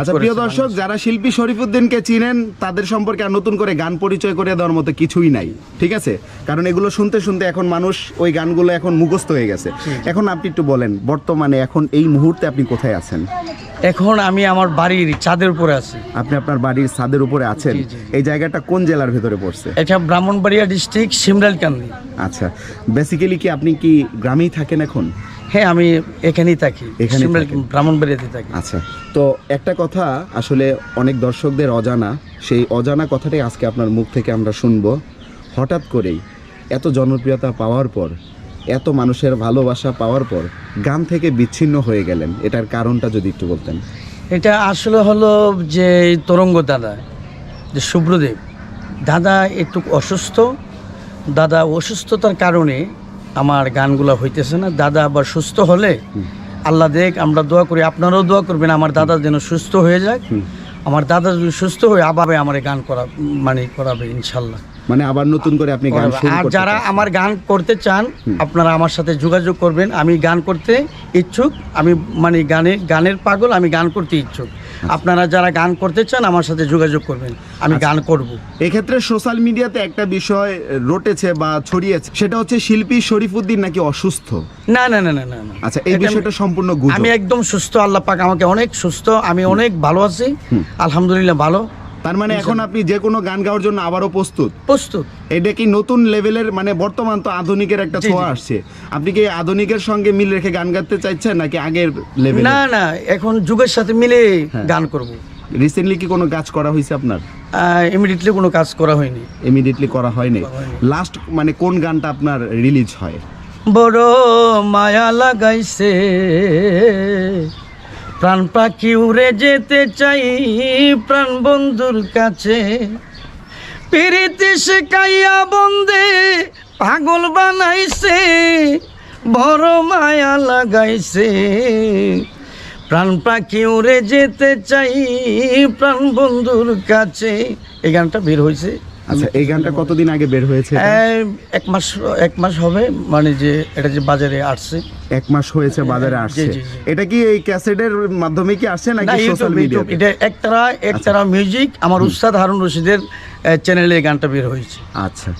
আচ্ছা প্রিয় দর্শক যারা শিল্পী শরীফুদ্দিনকে চিনেন তাদের সম্পর্কে আর নতুন করে গান পরিচয় করে দেওয়ার মতো কিছুই নাই ঠিক আছে? কারণ এগুলো শুনতে শুনতে এখন মানুষ ওই গানগুলো এখন মুখস্থ হয়ে গেছে। এখন আপনি একটু বলেন বর্তমানে এখন এই মুহূর্তে আপনি কোথায় আছেন? এখন আমি আমার বাড়ির ছাদের উপরে আছি। আপনি আপনার বাড়ির ছাদের উপরে আছেন। এই জায়গাটা কোন জেলার ভেতরে পড়ছে? এটা ব্রাহ্মণবাড়িয়া ডিস্ট্রিক্ট সিমরাইলকান্দি আচ্ছা বেসিক্যালি কি আপনি কি গ্রামেই থাকেন এখন? হ্যাঁ আমি এখানেই থাকি সিমরাইল ব্রাহ্মণবাড়িয়াতে থাকি। আচ্ছা তো একটা কথা আসলে অনেক দর্শকদের অজানা সেই অজানা কথাটাই আজকে আপনার মুখ থেকে আমরা শুনব। হঠাৎ করেই এত জনপ্রিয়তা পাওয়ার পর এত মানুষের ভালোবাসা পাওয়ার পর গান থেকে বিচ্ছিন্ন হয়ে গেলেন। এটার কারণটা যদি একটু বলতেন। এটা আসলে হলো যে তরঙ্গ দাদা যে শুভ্রদেব দাদা একটু অসুস্থ দাদা অসুস্থতার কারণে আমার গানগুলো হইতেছে না। দাদা আবার সুস্থ হলে আল্লাহ দেখ আমরা দোয়া করি আপনারাও দোয়া করবেন আমার দাদা যেন সুস্থ হয়ে যায়। আমার দাদা যদি সুস্থ হয়ে আবার আমার এই গান করা মানে করাবে ইনশাল্লাহ। মানে আবার নতুন করে আপনি গান। শুরু আর যারা আমার গান করতে চান আপনারা আমার সাথে যোগাযোগ করবেন। আমি গান করতে ইচ্ছুক আমি মানে গানে গানের পাগল আমি গান করতে ইচ্ছুক। আপনারা যারা গান করতে চান আমার সাথে যোগাযোগ করবেন। আমি গান করব। এক্ষেত্রে সোশ্যাল মিডিয়াতে একটা বিষয় রটেছে বা ছড়িয়েছে সেটা হচ্ছে শিল্পী শরীফুদ্দিন নাকি অসুস্থ? না না না না না আচ্ছা এই বিষয়টা সম্পূর্ণ গুজব। আমি একদম সুস্থ আল্লাহ পাক আমাকে অনেক সুস্থ আমি অনেক ভালো আছি। আলহামদুলিল্লাহ ভালো। তার মানে এখন আপনি যে কোনো গান গাওয়ার জন্য আবারও প্রস্তুত? প্রস্তুত। এটা কি নতুন লেভেলের মানে বর্তমান তো আধুনিকের একটা ছোঁয়া আসছে। আপনি কি আধুনিকের সঙ্গে মিল রেখে গান গাইতে চাইছেন নাকি আগের লেভেল না না এখন যুগের সাথে মিলে হ্যাঁ। গান করব। রিসেন্টলি কি কোনো কাজ করা হয়েছে আপনার? ইমিডিয়েটলি কোনো কাজ করা হয়নি। ইমিডিয়েটলি করা হয়নি। লাস্ট মানে কোন গানটা আপনার রিলিজ হয়? বড় মায়া লাগাইছে। প্রাণ পাখি উড়ে যেতে চাই, প্রাণ বন্ধুর কাছে। পিরিতি শেখাইয়া বন্দে, পাগল বানাইছে, বড় মায়া লাগাইছে। প্রাণ পাখি উড়ে যেতে চাই, প্রাণ বন্ধুর কাছে। এই গানটা বের হয়েছে আচ্ছা এই গানটা কতদিন আগে বের হয়েছে এক মাস এক মাস হবে মানে যে এটা যে বাজারে আসছে। এক মাস হয়েছে বাজারে আসছে। এটা কি এই ক্যাসেটের মাধ্যমে কি আসছে নাকি সোশ্যাল ইউটিউব এটা একতারা একতারা মিউজিক আমার উস্তাদ হারুন রশিদের চ্যানেলে এই গানটা বের হয়েছে। আচ্ছা।